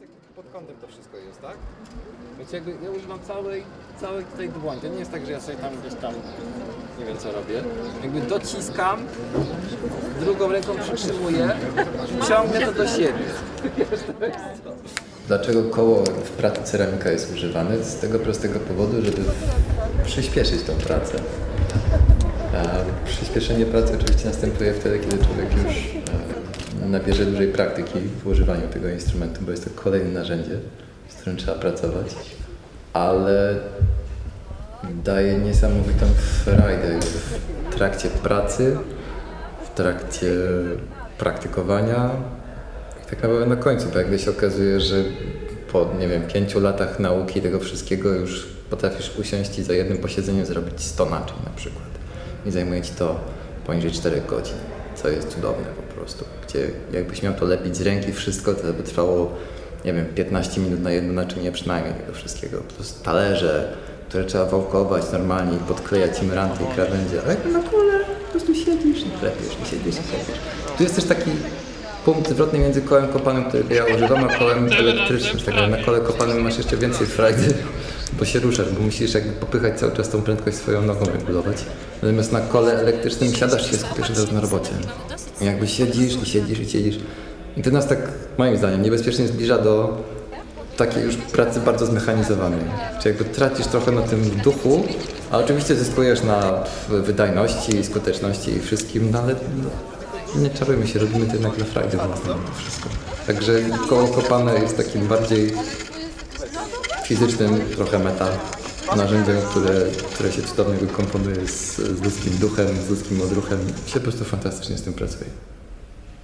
jest jak pod kątem to wszystko jest, tak? Wiecie, jakby ja używam całej, całej tej dłoni. To nie jest tak, że ja sobie tam gdzieś tam nie wiem co robię. Jakby dociskam, drugą ręką przytrzymuję i ciągnę to do siebie. Dlaczego koło w pracy ceramika jest używane? Z tego prostego powodu, żeby przyspieszyć tą pracę. A przyspieszenie pracy oczywiście następuje wtedy, kiedy człowiek już e, nabierze dużej praktyki w używaniu tego instrumentu, bo jest to kolejne narzędzie, z którym trzeba pracować, ale daje niesamowitą frajdę w trakcie pracy, w trakcie praktykowania. I tak naprawdę na końcu, bo jakby się okazuje, że po, nie wiem, pięciu latach nauki tego wszystkiego już potrafisz usiąść i za jednym posiedzeniem zrobić 100 naczyń na przykład. I zajmuje Ci to poniżej 4 godzin, co jest cudowne po prostu. Gdzie jakbyś miał to lepić z ręki wszystko, to by trwało, nie wiem, 15 minut na jedno naczynie przynajmniej tego wszystkiego. Plus talerze, które trzeba wałkować normalnie i podklejać im ranty i krawędzie. A jakby na kole po prostu siedzisz i klepiesz, i siedzisz i klepiesz. Tu jest też taki punkt zwrotny między kołem kopanym, którego ja używam, a kołem elektrycznym. Tak, ale na kole kopanym masz jeszcze więcej frajdy, bo się ruszasz, bo musisz jakby popychać cały czas tą prędkość swoją nogą regulować. Natomiast na kole elektrycznym siadasz się, skupiasz od razu na robocie. I jakby siedzisz i siedzisz i siedzisz. I to nas tak, moim zdaniem, niebezpiecznie zbliża do takiej już pracy bardzo zmechanizowanej. Czy jakby tracisz trochę na tym duchu, a oczywiście zyskujesz na wydajności, skuteczności i wszystkim, no ale no, nie czarujmy się, robimy to jednak dla frajdy. Także koło kopane jest takim bardziej fizycznym, trochę meta narzędziem, które, które się cudownie wykomponuje z, z ludzkim duchem, z ludzkim odruchem. Się po prostu fantastycznie z tym pracuje.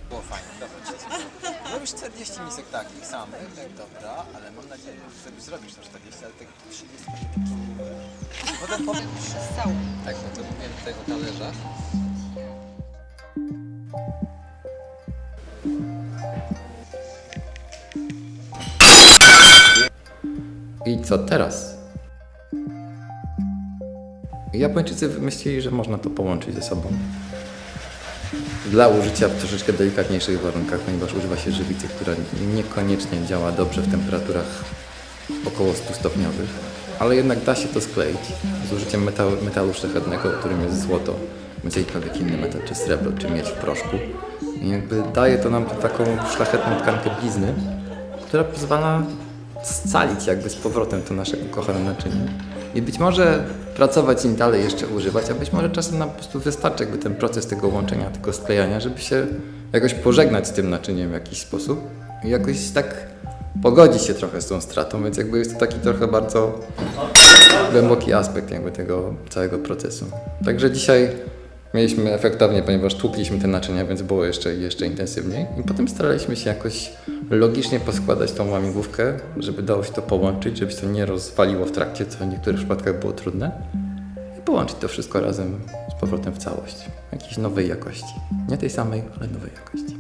Było fajnie, dobra. Robisz 40 misek takich samych, tak dobra, ale mam nadzieję, że sobie zrobisz to 40, ale tych 30 Potem powiem... Tak, no to mówię tutaj o talerzach. I co teraz? Japończycy wymyślili, że można to połączyć ze sobą. Dla użycia w troszeczkę delikatniejszych warunkach, ponieważ używa się żywicy, która niekoniecznie działa dobrze w temperaturach około 100 stopniowych, ale jednak da się to skleić z użyciem metalu, metalu szlachetnego, którym jest złoto, bądź jakikolwiek inny metal, czy srebro, czy miedź w proszku. I jakby daje to nam taką szlachetną tkankę blizny, która pozwala scalić jakby z powrotem to nasze ukochane naczynie. I być może pracować z nim dalej jeszcze używać, a być może czasem nam po prostu wystarczy jakby ten proces tego łączenia, tego sklejania, żeby się jakoś pożegnać z tym naczyniem w jakiś sposób i jakoś tak pogodzić się trochę z tą stratą, więc jakby jest to taki trochę bardzo głęboki aspekt jakby tego całego procesu. Także dzisiaj mieliśmy efektownie, ponieważ tłukliśmy te naczynia, więc było jeszcze, jeszcze intensywniej. I potem staraliśmy się jakoś logicznie poskładać tą łamigłówkę, żeby dało się to połączyć, żeby się to nie rozwaliło w trakcie, co w niektórych przypadkach było trudne. I połączyć to wszystko razem z powrotem w całość. Jakiejś nowej jakości. Nie tej samej, ale nowej jakości.